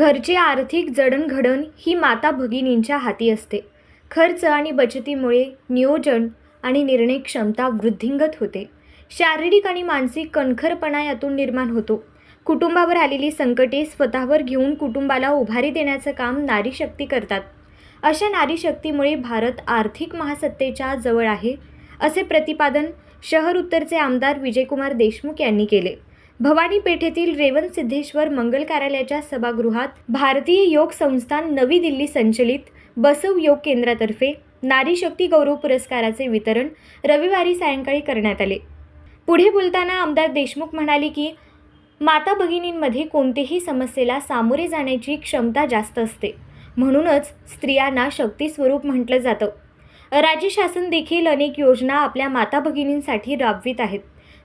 घरची आर्थिक जडणघडण ही माता भगिनींच्या हाती असते. खर्च आणि बचतीमुळे नियोजन आणि निर्णय क्षमता वृद्धिंगत होते. शारीरिक आणि मानसिक कणखरपणा यातून निर्माण होतो. कुटुंबावर आलेली संकटे स्वतःवर घेऊन कुटुंबाला उभारी देण्याचं काम नारी शक्ती करतात. अशा नारी शक्तीमुळे भारत आर्थिक महासत्तेच्या जवळ आहे असे प्रतिपादन शहर उत्तरचे आमदार विजयकुमार देशमुख यांनी केले. भवानी पेठेतील रेवण सिद्धेश्वर मंगल कार्यालयाच्या सभागृहात भारतीय योग संस्थान नवी दिल्ली संचलित बसव योग केंद्रातर्फे नारी शक्ती गौरव पुरस्काराचे वितरण रविवारी सायंकाळी करण्यात आले. पुढे बोलताना आमदार देशमुख म्हणाले की माता भगिनींमध्ये कोणतेही समस्येला सामोरे जाण्याची क्षमता जास्त असते. म्हणूनच स्त्रियांना शक्तीस्वरूप म्हटलं जातं. राज्य शासन देखील अनेक योजना आपल्या माता भगिनींसाठी राबवित आहेत.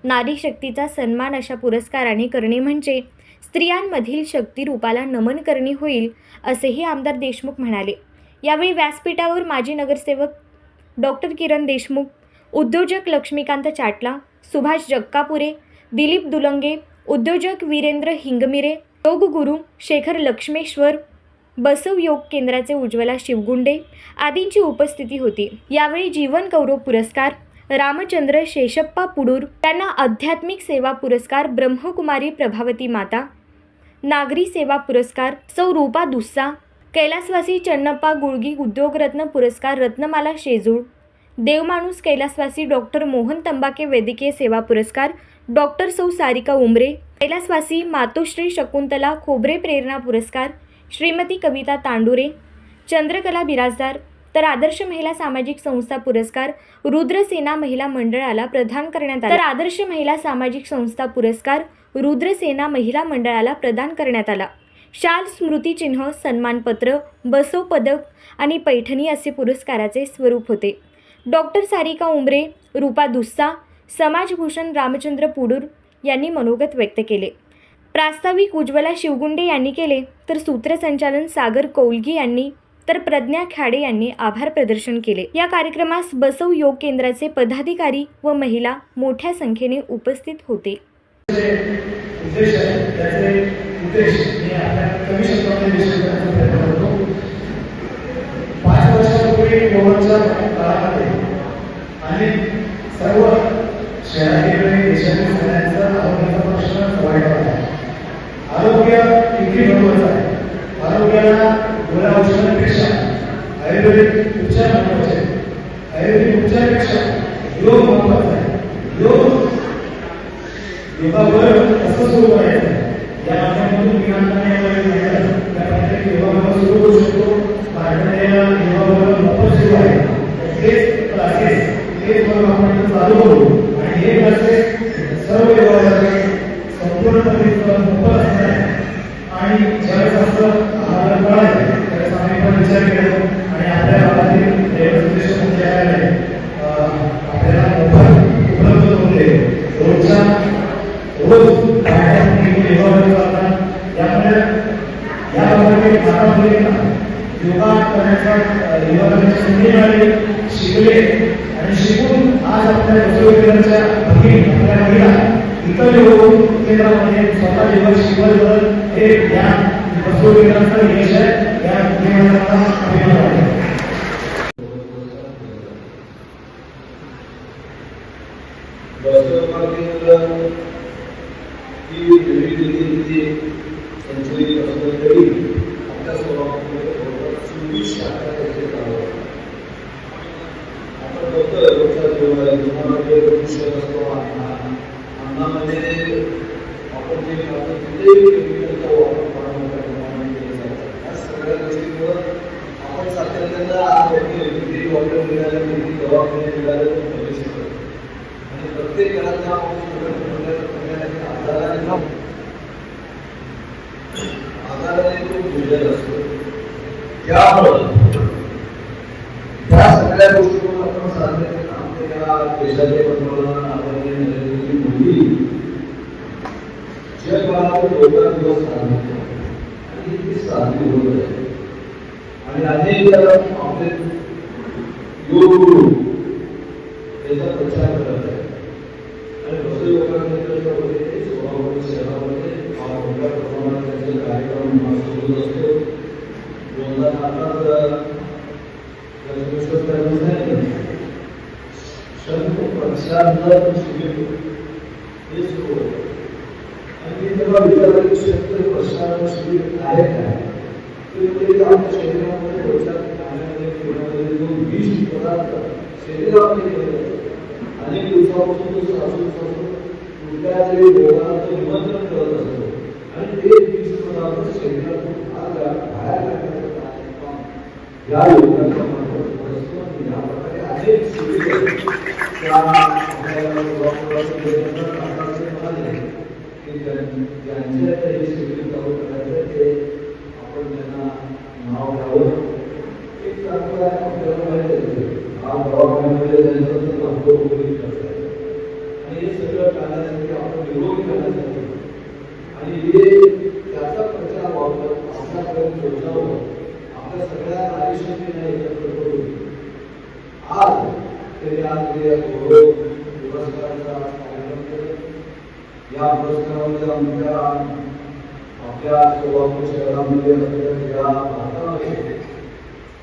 नारी शक्तीचा सन्मान अशा पुरस्काराने करणे म्हणजे स्त्रियांमधील शक्तिरूपाला नमन करणे होईल असेही आमदार देशमुख म्हणाले. यावेळी व्यासपीठावर माजी नगरसेवक डॉक्टर किरण देशमुख उद्योजक लक्ष्मीकांत चाटला सुभाष जक्कापुरे दिलीप दुलंगे उद्योजक वीरेंद्र हिंगमिरे योगगुरू शेखर लक्ष्मेश्वर बसव योग केंद्राचे उज्ज्वला शिवगुंडे आदींची उपस्थिती होती. यावेळी जीवन गौरव पुरस्कार रामचंद्र शेषप्पा पुडूर त्यांना आध्यात्मिक सेवा पुरस्कार ब्रह्मकुमारी प्रभावती माता नागरी सेवा पुरस्कार सौ रूपा दुस्सा कैलासवासी चन्नप्पा गुळगी उद्योगरत्न पुरस्कार रत्नमाला शेजूळ देवमाणूस कैलासवासी डॉक्टर मोहन तंबाके वैद्यकीय सेवा पुरस्कार डॉक्टर सौ सारिका उमरे कैलासवासी मातोश्री शकुंतला खोबरे प्रेरणा पुरस्कार श्रीमती कविता तांडुरे चंद्रकला बिराजदार तर आदर्श महिला सामाजिक संस्था पुरस्कार रुद्रसेना महिला मंडळाला प्रदान करण्यात आला. तर आदर्श महिला सामाजिक संस्था पुरस्कार रुद्रसेना महिला मंडळाला प्रदान करण्यात आला. शाल स्मृतिचिन्ह सन्मानपत्र बसो पदक आणि पैठणी असे पुरस्काराचे स्वरूप होते. डॉक्टर सारिका उमरे रूपा दुस्सा समाजभूषण रामचंद्र पुडूर यांनी मनोगत व्यक्त केले. प्रास्ताविक उज्ज्वला शिवगुंडे यांनी केले तर सूत्रसंचालन सागर कौलगी यांनी तर प्रज्ञा खाडे यांनी आभार प्रदर्शन केले. या कार्यक्रमास बसव योग केंद्राचे पदाधिकारी व महिला मोठ्या संख्येने उपस्थित होते. आयुर्वेदिक उपचार महत्त्वाचे आयुर्वेदिक उपचारापेक्षा योग महत्त्वाचा आहे. योग योगावर या माध्यमातून मी योगावर सुरू करू शकतो. योगावर मोफत सुरू आहे. तेच क्लासेस तेच वर्ग आपण चालू करू. आणि हे क्लासेस सर्व योगामध्ये संपूर्णपणे मोफत असणार आणि ज्यावेळेस असं रोज यामुळे या योगा करण्याचा योगा करण्याची संधी मिळाली शिकले आणि शिकून आज आपल्या बसवेश्वरांच्या भगिनी आपल्या महिला इतर योग केंद्रामध्ये स्वतः योगा शिकवलं हे या बसवेश्वरांचं यश आहे या केंद्राला अभिमान आहे वास्तवमागील ही नवी दिल्लीची संचलित असली तरी आपल्या स्वभावामध्ये जवळपास चोवीस शाखा त्याचे चालू आहेत. आपण बघतोय रोजच्या जीवनात जीवनामध्ये विषय असतो अन्न अन्नामध्ये आपण जे खातो तिथेही केमिकलचा वापर फार मोठ्या प्रमाणात केला जातो या सगळ्या गोष्टींवर आपण सातत्यानं आज बघतोय किती डॉक्टर मिळाले किती दवाखाने मिळाले तर पैसे करतो आणि प्रत्येक घरात हा पाऊस पडत पडण्यासाठी आधाराने ना आधाराने तो भिडलेला असतो त्यामुळं त्या सगळ्या गोष्टीवर आपण सातत्याने आपल्या देशाचे पंतप्रधान आदरणीय नरेंद्र मोदी जगभरात योगा दिवस साजरे करतात. आणि ती साजरी होत आहे आणि अनेक आपले योग गुरु त्याचा प्रचार करत आहे. आणि दुसरे म्हणजे लोकांना त्याच्यामध्ये सोलापूर शहरामध्ये हा मोठ्या प्रमाणात त्यांचे कार्यक्रम सुरू असतो. बोलताना आता शंख प्रक्षालन शिबिर हे सुरू होतं. आणि मी तेव्हा विचारलं की शंख प्रक्षालन शिबिर आहे काय ते म्हणजे आपल्या शरीरामध्ये रोजच्या जो विष पदार्थ शरीरामध्ये अनेक दिवसापासून तो साचून साचून कुठल्या तरी निमंत्रण करत असतो आणि ते विष पदार्थ शरीरातून बाहेर बाहेर या मार्फत आणि या प्रकारे अनेक सुविधा त्या आपल्याला डॉक्टरांचं वेतन काढण्याचे म्हणाले की ज्यां- ज्यांच्या हे शिबिर चालू करायचं ते आपण त्यांना नाव घ्यावं एक चांगलं आहे आपल्याला माहिती आहे दवाखान्यामध्ये आणि हे सगळं करण्यासाठी आपण निरोगी करण्यासाठी आणि हे त्याचा प्रचार आपल्यापर्यंत पोहोचावं आपल्या सगळ्या आयुष्याने एकत्र करून आज तरी आज या गौरव पुरस्काराचा कार्यक्रम केला. या पुरस्कारामध्ये आमच्या आपल्या सोलापूर शहरामध्ये असलेल्या या भारतामध्ये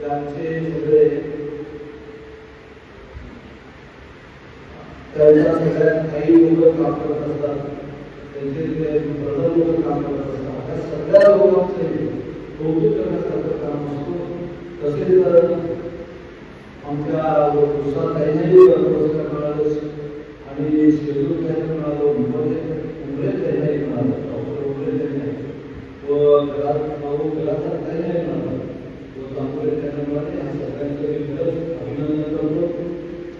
त्यांचे सगळे त्यांच्या सगळ्यात काही लोक काम करत असतात त्यांचे जे प्रधान लोक काम करत असतात त्या सगळ्या लोकांचे कौतुक करण्यासारखं काम असतो तसेच आमच्या दुसरा काहीही पुरस्कार मिळालं आणि शेजूर त्यांना मिळालं मुंबई उमरे त्यांनाही मिळालं डॉक्टर उमरे त्यांना व घरात भाऊ घराचा काही नाही मिळालं व तांबरे त्यांना मिळाले ह्या सगळ्यांचं मी खरंच अभिनंदन करतो विशेष करून शेड्यूल त्यांचं मी आपलं अभिनंदन करतो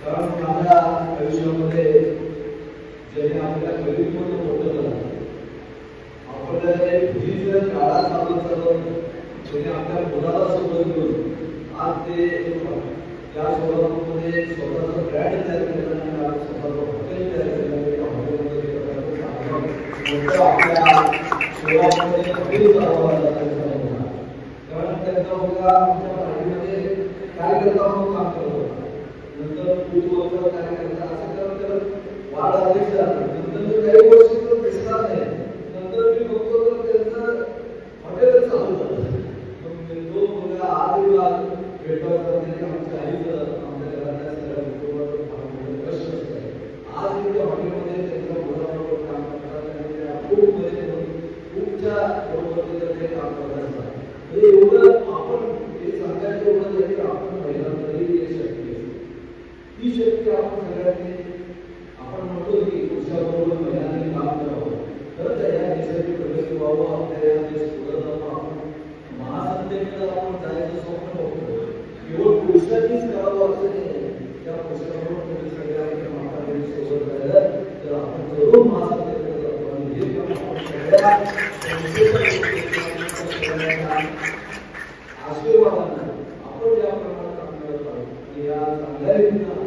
कारण माझ्या आयुष्यामध्ये ज्याने आपल्या गरीबमधून मोठं झालं आपल्याला ही काळा चालत चालत ज्याने आपल्या मुलाला सोबत आज ते त्या सोलापूरमध्ये स्वतःचा ब्रँड तयार केला आणि हॉटेल तयार केला हॉटेलमध्ये आपल्या सोलापूरमध्ये त्यांचा मुलगा आमच्या पार्टीमध्ये कार्यकर्ता म्हणून काम करत होता नंतर खूप वर्ग कार्यकर्ता असं करत करत वाढ झाला नंतर काही वर्ष तो दिसला नाही नंतर मी बघतो तर त्यांचं हॉटेलच चालू झालं तो मुलगा आज भेटवत करते आमच्या आमच्या घरातल्या सगळ्या कुटुंबाचं कष्ट आज त्या हॉटेलमध्ये त्यांच्या मुलाबरोबर काम करतात. आणि त्या खूप मध्ये खूपच्या बरोबर ते काम करत असतात म्हणजे एवढं आपण हे सांगायचं एवढं आहे की आपण महिलांमध्ये ही शक्ती आहे ही शक्ती आपण सगळ्यांनी आपण म्हणतो की पुरुषाबरोबर महिलांनी काम करावं तर त्या या देशाची प्रगती व्हावं आपल्या या देश पुढे आपण महासत्तेकडे आपण जायचं स्वप्न बघतो केवळ पुरुषांनीच करावं असं नाही त्या पुरुषाबरोबर तुम्ही सगळ्या आपल्या माता सोबत राहिलं तर आपण जरूर महासंतेकडे जातो आणि हे काम आपण सगळ्या आशीर्वादांना आपण ज्या प्रमाणात काम करत आहोत या चांगल्या रीतीनं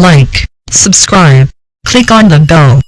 like, subscribe, click on the bell.